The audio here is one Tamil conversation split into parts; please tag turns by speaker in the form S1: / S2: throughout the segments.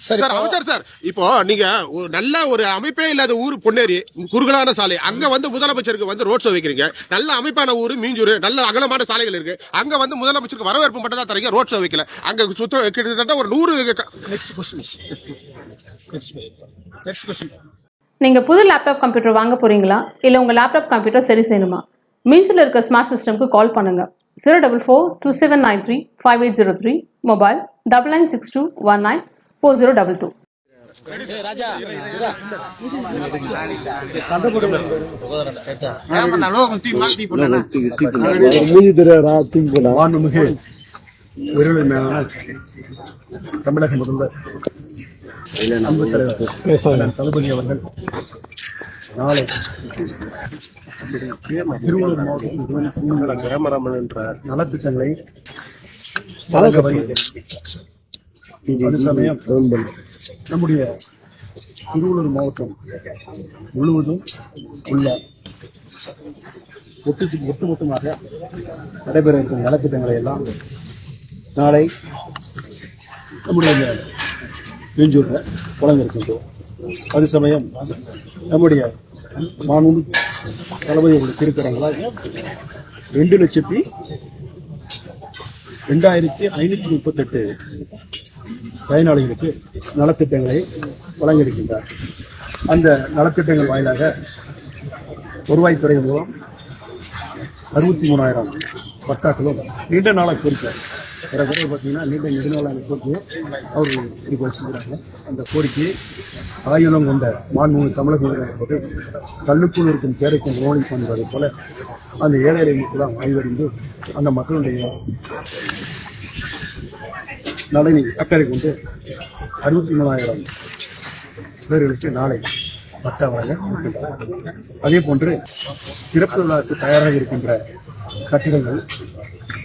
S1: சார் அமைச்சர் சார். இப்போ நீங்க ஒரு நல்ல ஒரு அமைப்பே இல்லாத ஊர் பொன்னேரி குறுகலான சாலை. அங்க வந்து முதலமைச்சருக்கு வந்து ரோட் ஷோ வைக்கிறீங்க. நல்ல அமைப்பான ஊர் மீஞ்சூர் நல்ல அகலமான சாலைகள் இருக்கு. அங்க வந்து முதலமைச்சருக்கு வரவேற்பு மட்டும் தான் தரீங்க ரோட் ஷோ வைக்கல. அங்க சுத்த கிட்டத்தட்ட ஒரு நூறு க-
S2: next question next question next question
S3: நீங்கள் புது லேப்டாப் கம்ப்யூட்டர் வாங்க போகிறீங்களா இல்லை உங்கள் லேப்டாப் கம்ப்யூட்டர் சரி செய்யணுமா? மீன்ஸில் இருக்க ஸ்மார்ட் சிஸ்டம்க்கு கால் பண்ணுங்கள் zero double four two seven nine three five eight zero three mobile double nine six two one nine four zero double two
S2: தமிழக முதல்வர் அன்பு தலைவர் தளபதி அவர்கள் நாளை திருவள்ளூர் மாவட்டத்தில் என்ற நலத்திட்டங்களை வழங்க வருகிறது அது சமயம்? நம்முடைய திருவள்ளூர் மாவட்டம் முழுவதும் உள்ள ஒட்டு ஒட்டுமொத்தமாக நடைபெற இருக்கும் நலத்திட்டங்களை எல்லாம் நாளை நம்முடைய இந்த மீஞ்சூர்ல வழங்க இருக்கின்றோம் அது சமயம் நம்முடைய மாண்பு தளபதி அவர்கள் திருக்கரங்களால் ரெண்டு லட்சத்தி ரெண்டாயிரத்தி ஐநூத்தி முப்பத்தெட்டு பயனாளிகளுக்கு நலத்திட்டங்களை வழங்கியிருக்கின்றார். அந்த நலத்திட்டங்கள் வாயிலாக வருவாய்த்துறை மூலம் அறுபத்தி மூணாயிரம் பட்டாக்களும் நீண்ட நாளாக கோரிக்கை. ஏறக்குறைய பார்த்தீங்கன்னா நீண்ட நெடுநாளான கோரிக்கையை அவர் இதுக்கு வச்சுக்கிறாங்க அந்த கோரிக்கையை ஆயுதம் கொண்ட மாண்புமிகு தமிழக முதலமைச்சர் என்பது கல்லுக்குள் இருக்கும் தேரைக்கும் நோடி என்பதை போல அந்த ஏழை மக்களாம் ஆய்வறிந்து அந்த மக்களுடைய நளினி அக்கறை கொண்டு அறுபத்தி மூணாயிரம் பேர்களுக்கு நாளை பட்டா அதே போன்று திறப்பு விழாவுக்கு தயாராக இருக்கின்ற கட்டிடங்கள்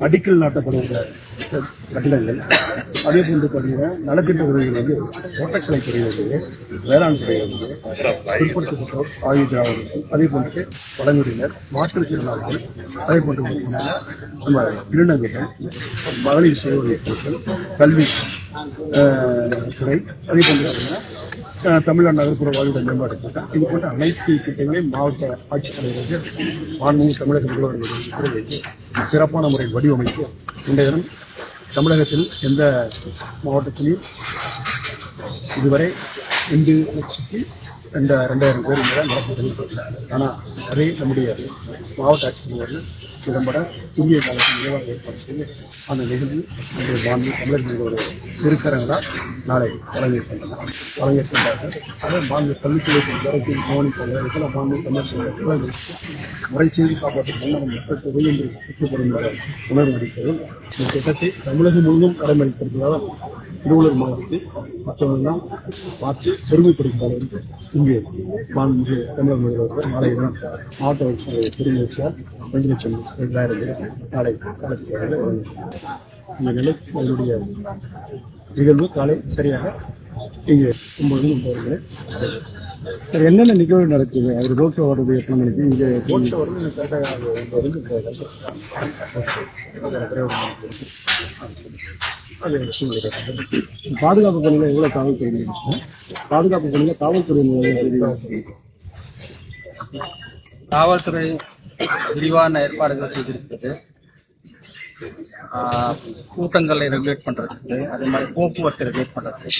S2: அடிக்கல் நாட்டப்படுகிற கட்டிடங்கள். அதே போன்று பார்த்தீங்கன்னா நலத்திட்ட உதவிகள் வந்து தோட்டக்கலை துறையிலிருந்து வேளாண் துறையிலிருந்து பிற்படுத்தப்பட்டோர் ஆயுதாளர்கள் அதே போன்று பழங்குடியினர் மாற்றுத்திறனாளர்கள் அதே போன்று நம்ம திருநங்கைகள் மகளிர் சுய உதவிக்குழுக்கள் கல்வி துறை அதே போன்று பார்த்தீங்கன்னா தமிழ்நாடு நகர்ப்புற வாழ்விட மேம்பாடு திட்டம் இது போன்ற அனைத்து திட்டங்களையும் மாவட்ட ஆட்சித்தலைவர்கள் மாண்புமிகு தமிழக முதல்வர்கள் சிறப்பான முறையில் வடிவமைத்து இன்றைய தினம் தமிழகத்தில் எந்த மாவட்டத்திலையும் இதுவரை ரெண்டு லட்சத்தி ரெண்டு ரெண்டாயிரம் பேர் மேல நடப்பு ஆனால் அதே நம்முடைய மாவட்ட ஆட்சித்தலைவர்கள் திறம்பட இந்திய காலத்தில் நிறைவாக ஏற்பாடு செய்து அந்த நிகழ்வு நம்முடைய மாநில தமிழக முதல்வர் நாளை வழங்கியிருக்கின்றனர் வழங்கியிருக்கின்றார்கள் அதே மாநில கல்வித்துறை அரசின் கவனிப்பாளர் இதெல்லாம் மாநில தமிழக முறை செய்து காப்பாற்றும் மன்னரும் மக்கள் தொகை என்று சுற்றப்படும் உணர்வு அடிப்படையில் இந்த திட்டத்தை தமிழகம் முழுவதும் கடைபிடிப்பதற்காக திருவள்ளூர் மாவட்டத்தில் மற்றவர்களெல்லாம் பார்த்து பெருமைப்படுகின்ற அளவுக்கு இங்கே மாண்புமிகு தமிழக முதல்வர் நாளை தினம் மாவட்ட வளர்ச்சி பெருமுயற்சியால் ரெண்டு லட்சம் ரெண்டாயிரம் பேர் நாளை காலத்தில் இந்த நிலை அதனுடைய நிகழ்வு காலை சரியாக இங்கே ஒன்பது ஒன்பது சார் என்னென்ன நிகழ்வு நடக்குது? அவர் ரோட் ஷோ வர்றது எத்தனை மணிக்கு? இங்கே ரோட் ஷோ. பாதுகாப்பு பணியில் எவ்வளவு காவல்துறை? பாதுகாப்பு பணியில் காவல்துறை
S4: காவல்துறை விரிவான ஏற்பாடுகள் செய்திருக்கிறது. கூட்டங்களை ரெகுலேட் பண்றதுக்கு அதே மாதிரி போக்குவரத்தை ரெகுலேட் பண்றதுக்கு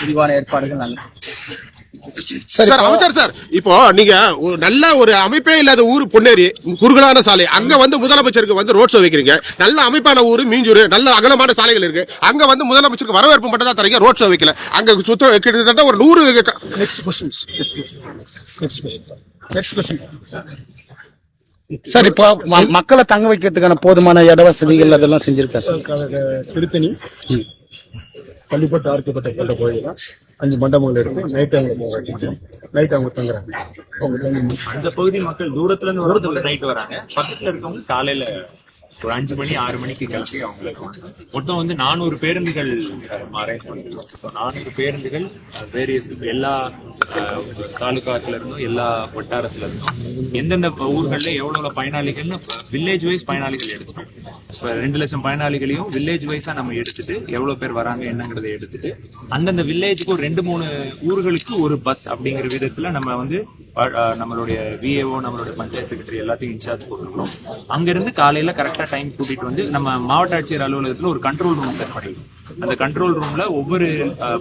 S4: விரிவான ஏற்பாடுகள் நாங்கள்
S1: சார் அமைச்சர் சார் இப்போ நீங்க ஒரு நல்ல ஒரு அமைப்பே இல்லாத ஊர் பொன்னேரி குறுகலான சாலை அங்க வந்து முதலமைச்சருக்கு வந்து ரோட் ஷோ வைக்கிறீங்க. நல்ல அமைப்பான ஊர் மீஞ்சூர் நல்ல அகலமான சாலைகள் இருக்கு. அங்க வந்து முதலமைச்சருக்கு வரவேற்பு மட்டும் தான் தரீங்க ரோட் ஷோ வைக்கல. அங்க சுத்த கிட்டத்தட்ட ஒரு நூறு
S2: next questions next question next question
S5: sir இப்போ ம- மக்களை தங்க வைக்கிறதுக்கான போதுமான இட வசதிகள் அதெல்லாம் செஞ்சிருக்கா சார்?
S2: திருத்தணி பள்ளிப்பட்டு ஆர்க்கப்பட்ட கண்ட கோயிலாம் அஞ்சு மண்டபங்கள் இருக்கு. நைட் அவங்க நைட் அவங்க தங்குறாங்க.
S6: அந்த பகுதி மக்கள் தூரத்துல இருந்து நைட் வராங்க. பக்கத்துல இருக்கவங்க காலையில ஒரு அஞ்சு மணி ஆறு மணிக்கு கிளம்பி அவங்களுக்கு. மொத்தம் வந்து நானூறு பேருந்துகள் அரேஞ்ச் பண்ணிருக்கோம் நானூறு பேருந்துகள் வேரியஸ் எல்லா தாலுகாத்துல இருந்தும் எல்லா வட்டாரத்துல இருந்தும் எந்தெந்த ஊர்கள்ல எவ்வளவு பயனாளிகள்னு வில்லேஜ் வைஸ் பயனாளிகள் எடுக்கணும். இப்ப ரெண்டு லட்சம் பயனாளிகளையும் வில்லேஜ் வைஸா நம்ம எடுத்துட்டு எவ்வளவு பேர் வராங்க என்னங்கறதை எடுத்துட்டு அந்தந்த வில்லேஜுக்கு ரெண்டு மூணு ஊர்களுக்கு ஒரு பஸ் அப்படிங்கிற விதத்துல நம்ம வந்து நம்மளுடைய விஏஓ நம்மளுடைய பஞ்சாயத்து செக்ரட்டரி எல்லாத்தையும் இன்சார்ஜ் போட்டுருக்கோம் அங்க இருந்து காலையில கரெக்டா டைம் கூட்டிட்டு வந்து நம்ம மாவட்ட ஆட்சியர் அலுவலகத்துல ஒரு கண்ட்ரோல் ரூம் செட் பண்ணிருக்கோம். அந்த கண்ட்ரோல் ரூம்ல ஒவ்வொரு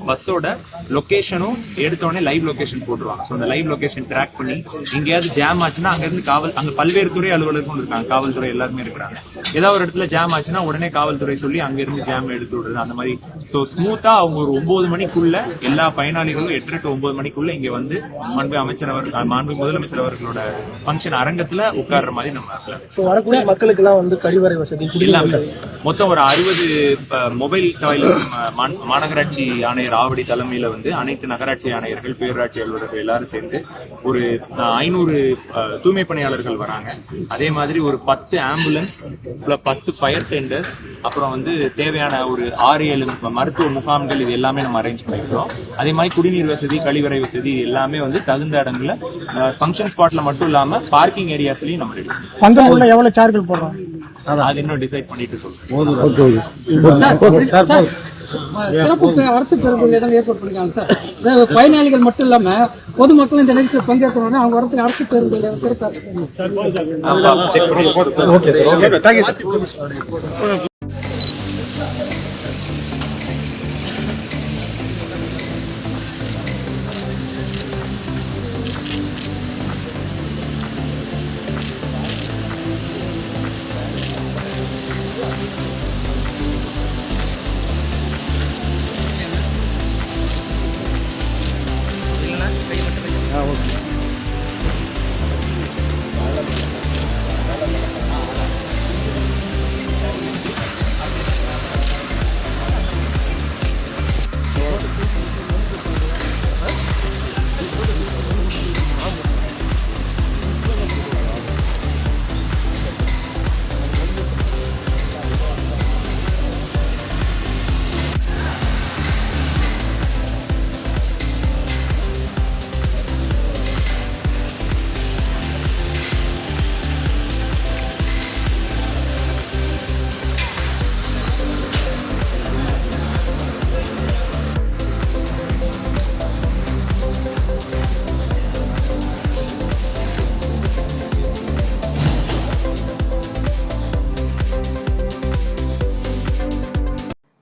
S6: பஸ்ஸோட லொகேஷனும் எடுத்தோடனே லைவ் லொகேஷன் போட்டுருவாங்க. ஸோ அந்த லைவ் லொகேஷன் ட்ராக் பண்ணி எங்கேயாவது ஜாம் ஆச்சுன்னா அங்க இருந்து காவல் அங்க பல்வேறு துறை அலுவலர்கள் இருக்காங்க. காவல்துறை எல்லாருமே இருக்கிறாங்க. ஏதாவது ஒரு இடத்துல ஜாம் ஆச்சுன்னா உடனே காவல்துறை சொல்லி அங்க இருந்து ஜாம் எடுத்து விடுறது. அந்த மாதிரி. ஸோ ஸ்மூத்தா அவங்க ஒரு ஒன்பது மணிக்குள்ள எல்லா பயனாளிகளும் எட்டு டு ஒன்பது மணிக்குள்ள இங்க வந்து அன்பு அமைச்சர் அவர் மாண்பு முதலமைச்சர் அவர்களோட ஃபங்க்ஷன் அரங்கத்துல உட்கார்ற மாதிரி நம்ம
S5: வரக்கூடிய மக்களுக்கு எல்லாம் வந்து கழிவறை வசதி
S6: எல்லாமே மொத்தம் ஒரு அறுபது மொபைல் டாய்லெட் மாநகராட்சி ஆணையர் ஆவடி தலைமையில வந்து அனைத்து நகராட்சி ஆணையர்கள் பேரூராட்சி அலுவலர்கள் எல்லாரும் சேர்ந்து ஒரு ஐநூறு தூய்மை பணியாளர்கள் வராங்க. அதே மாதிரி ஒரு பத்து ஆம்புலன்ஸ் பத்து ஃபயர் டெண்டர்ஸ் அப்புறம் வந்து தேவையான ஒரு ஆறு ஏழு மருத்துவ முகாம்கள் இது எல்லாமே நம்ம அரேஞ்ச் பண்ணிக்கிறோம். அதே மாதிரி குடிநீர் வசதி கழிவறை வசதி எல்லாமே வந்து தகுந்த இடங்கள்ல ஃபங்க்ஷன் ஸ்பாட்ல மட்டும் இல்லாம பார்க்கிங் ஏரியாஸ்லயும் நம்ம ரெடி பண்ணுவோம்
S5: வந்த உள்ள எவ்வளவு சார்ஜ் போடுறோம்?
S6: அது இன்னும் டிசைட் பண்ணிட்டு சொல்றேன்.
S7: சிறப்பு அரசு பேருந்துகள் ஏதாவது ஏற்பாடு சார். பயனாளிகள் மட்டும் இல்லாம பொதுமக்கள் இந்த நிகழ்ச்சியில் பங்கேற்கணும்னா அவங்க வரதுக்கு அரசு பேருந்துகள் சிறப்பு
S6: ஆமா,